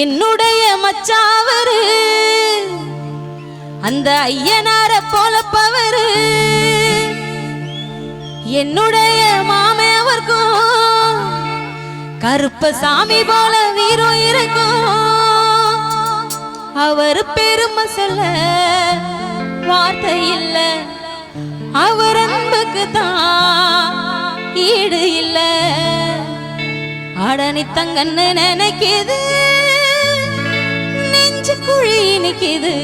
என்னுடைய மச்சாவரு. அந்த ஐயனார போல பவரு என்னுடைய மாமே அவர்க்கும் கருப்ப சாமி போல வீரம் இருக்கும். அவர் பெருமை சொல்ல வார்த்தை இல்ல அவர் அன்புக்கு தான் ஈடு இல்ல. அடனி தங்கன்னு நினைக்கிது. குழி இனிக்குது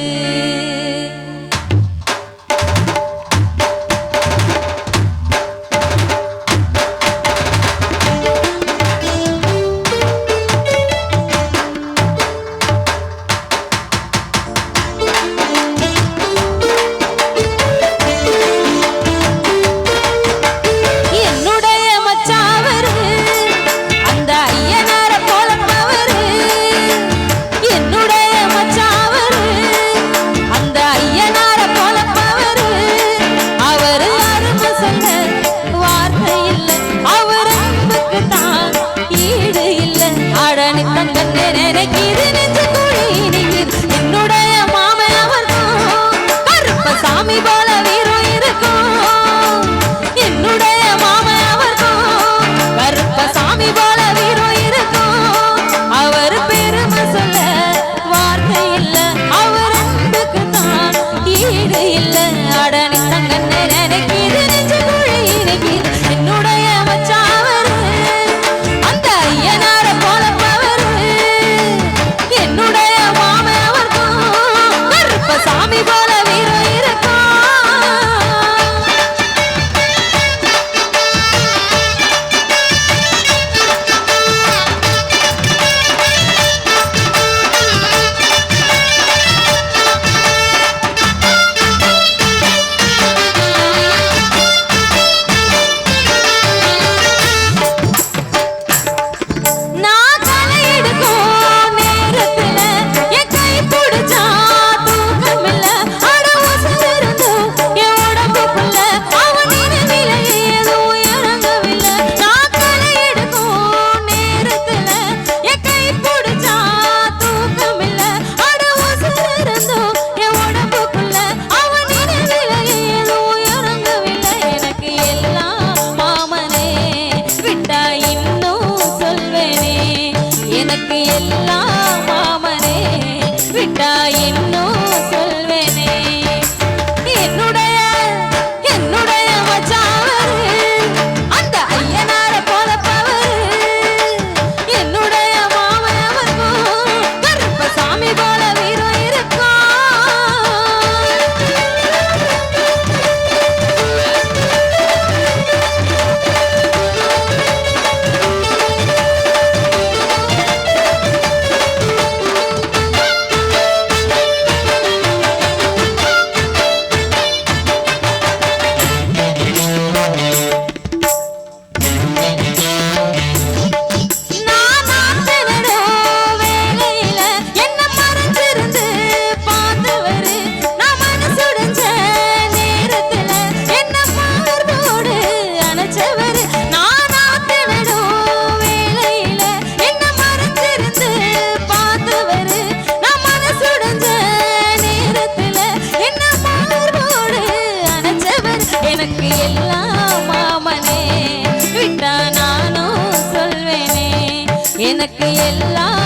எனக்கு எல்லாம்